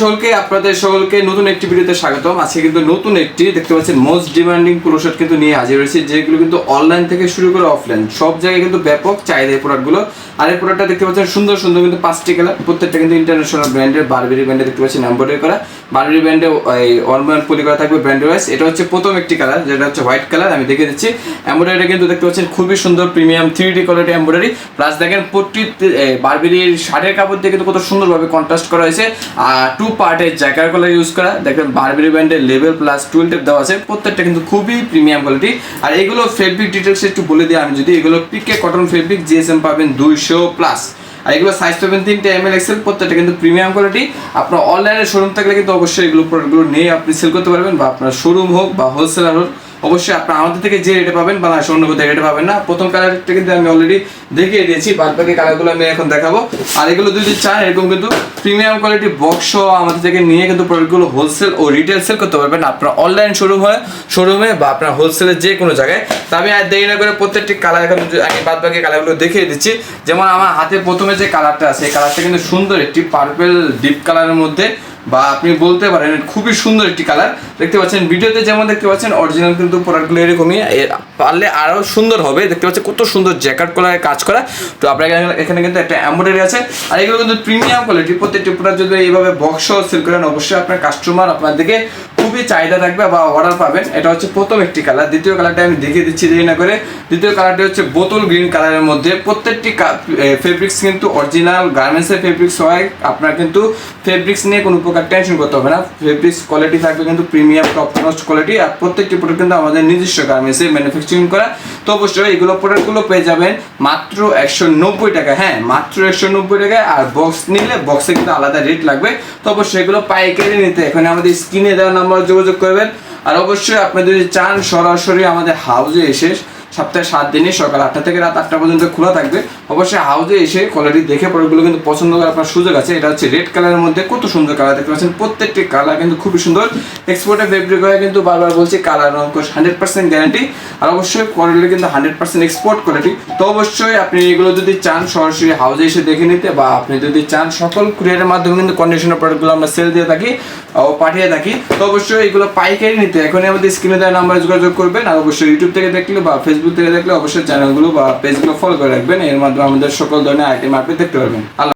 সকলকে, আপনাদের সকলকে নতুন একটি ভিডিওতে স্বাগতম। আজকে কিন্তু নতুন একটি, দেখতে পাচ্ছেন মোস্ট ডিমান্ডিং প্রোডাক্ট কিন্তু নিয়ে হাজির হয়েছে, যেগুলো কিন্তু অনলাইন থেকে শুরু করে অফলাইন সব জায়গায় কিন্তু ব্যাপক চাহিদা এই প্রোডাক্টগুলো আর এই প্রোডাক্টটা দেখতে পাচ্ছেন, সুন্দর সুন্দর কিন্তু পাঁচটি কালার প্রত্যেকটা কিন্তু ইন্টারন্যাশনাল ব্র্যান্ডের বারবেরি ব্র্যান্ডে দেখতে পাচ্ছেন এম্বয়ডারি করা। বারবেরি ব্র্যান্ডে এই অনলাইন পলি করা থাকবে ব্র্যান্ড ওয়াইজ এটা হচ্ছে প্রথম একটি কালার যেটা হচ্ছে হোয়াইট কালার আমি দেখে দিচ্ছি। এম্বয়ডারিটা কিন্তু দেখতে পাচ্ছেন, খুবই সুন্দর premium three D quality embroidery plus দেখেন, প্রতি বারবেরির শার্টের কাপড় দিয়ে কিন্তু কত সুন্দরভাবে কন্ট্রাস্ট করা হয়েছে। আর টু পার্টের জ্যাকার কলার ইউজ করা, দেখবেন বারবেরি ব্র্যান্ডের লেভেল প্লাস টুয়েল টেপ দেওয়া আছে, প্রত্যেকটা কিন্তু খুবই প্রিমিয়াম কোয়ালিটি আর এগুলো ফেব্রিক ডিটেলস একটু বলে দিই আমি যদি, এগুলো পিকে কটন ফেব্রিক জিএসএম পাবেন দুইশো প্লাস আর এগুলো সাইজ পাবেন তিনটে এম এল এক্সেল প্রত্যেকটা কিন্তু প্রিমিয়াম কোয়ালিটি আপনার অনলাইনে শোরুম থাকলে কিন্তু অবশ্যই এগুলো প্রোডাক্টগুলো নিয়ে আপনি সেল করতে পারবেন, বা আপনার শোরুম হোক বা হোলসেলার হোক। অবশ্যই আপনার আমাদের থেকে যে রেটে পাবেন বা অন্য কোথাও রেটে পাবেন না। প্রথম কালারটা কিন্তু আমি অলরেডি দেখিয়ে দিয়েছি, বাদ বাকি কালারগুলো আমি এখন দেখাবো। আর এগুলো যদি চান, এরকম কিন্তু প্রিমিয়াম কোয়ালিটি বক্স আমাদের থেকে নিয়ে কিন্তু প্রোডাক্টগুলো হোলসেল ও রিটেল সেল করতে পারবেন। আপনার অনলাইন শোরুম হয় শোরুমে বা আপনার হোলসেলের যে কোনো জায়গায়। তা আমি আর দেরি না করে প্রত্যেকটি কালার এখন আমি বাদ বাকি কালারগুলো দেখিয়ে দিচ্ছি। যেমন আমার হাতে প্রথমে যে কালারটা আছে, এই কালারটা কিন্তু সুন্দর একটি পার্পেল ডিপ কালারের মধ্যে বা আপনি বলতে পারেন খুবই সুন্দর একটি কালার দেখতে পাচ্ছেন, ভিডিওতে যেমন দেখতে পাচ্ছেন অরিজিনাল কিন্তু প্রোডাক্টগুলো এরকমই। এর পারলে আরও সুন্দর হবে। দেখতে পাচ্ছেন কত সুন্দর জ্যাকেট কলারের কাজ করা। তো আপনার এখানে- কিন্তু একটা এম্ব্রয়ডারি আছে। আর এগুলো কিন্তু প্রিমিয়াম কোয়ালিটি প্রত্যেকটি প্রোডাক্ট যদি এইভাবে বক্স সেল করেন, অবশ্যই আপনার কাস্টমার আপনার দিকে খুবই চাহিদা থাকবে বা অর্ডার পাবেন। এটা হচ্ছে প্রথম একটি কালার দ্বিতীয় কালারটা আমি দেখিয়ে দিচ্ছি, দেরি না করে। দ্বিতীয় কালারটি হচ্ছে বোতল গ্রিন কালারের মধ্যে। প্রত্যেকটি ফেব্রিক্স কিন্তু অরিজিনাল গার্মেন্টসের ফেব্রিক্স হয়। আপনার কিন্তু ফেব্রিক্স নিয়ে কোনো প্রকার টেনশন করতে হবে না। ফেব্রিক্স কোয়ালিটি থাকবে কিন্তু প্রিমিয়াম টপ নস্ট কোয়ালিটি আর প্রত্যেকটি প্রোডাক্ট কিন্তু আমাদের নিজস্ব গার্মেন্টসে ম্যানুফ্যাকচারিং করা। তো অবশ্যই এগুলো প্রোডাক্টগুলো পেয়ে যাবেন মাত্র একশো নব্বই টাকা হ্যাঁ মাত্র একশো নব্বই টাকায়। আর বক্স নিলে বক্সে কিন্তু আলাদা রেট লাগবে। তো অবশ্যই এগুলো পাইকারি নিতে এখানে আমাদের স্ক্রিনে দেওয়ার নাম্বার যোগাযোগ করবেন। আর অবশ্যই আপনি যদি চান সরাসরি আমাদের হাউজে এসে সপ্তাহে সাত দিনই সকাল আটটা থেকে রাত আটটা পর্যন্ত খোলা থাকবে। অবশ্যই হাউজে এসে কোয়ালিটি দেখে প্রোডাক্টগুলো কিন্তু পছন্দ করার আপনার সুযোগ আছে। এটা হচ্ছে রেড কালারের মধ্যে কত সুন্দর কালার দেখতে পাচ্ছেন। প্রত্যেকটি কালার কিন্তু খুবই সুন্দর। এক্সপোর্টের ফেব্রিক হয় কিন্তু বারবার বলছি কালার অঙ্কশ হান্ড্রেড পার্সেন্ট গ্যারান্টি আর অবশ্যই কোয়ালিটি কিন্তু হান্ড্রেড পার্সেন্ট এক্সপোর্ট কোয়ালিটি তো অবশ্যই আপনি এগুলো যদি চান, সরাসরি হাউজে এসে দেখে নিতে বা আপনি যদি চান, সকল কুরিয়ারের মাধ্যমে কিন্তু কন্ডিশনার প্রোডাক্টগুলো আমরা সেল দিয়ে থাকি ও পাঠিয়ে থাকি। তো অবশ্যই এগুলো পাইকারি নিতে। এখনই আমাদের স্ক্রিনে দেওয়া নাম্বার যোগাযোগ করবেন। আর অবশ্যই ইউটিউব থেকে দেখলে বা ফেসবুক থেকে দেখলে অবশ্যই চ্যানেলগুলো বা পেজগুলো ফলো করে রাখবেন। এর মাধ্যমে আমাদের সকল ধরনের আইটেম আপনি দেখতে পারবেন।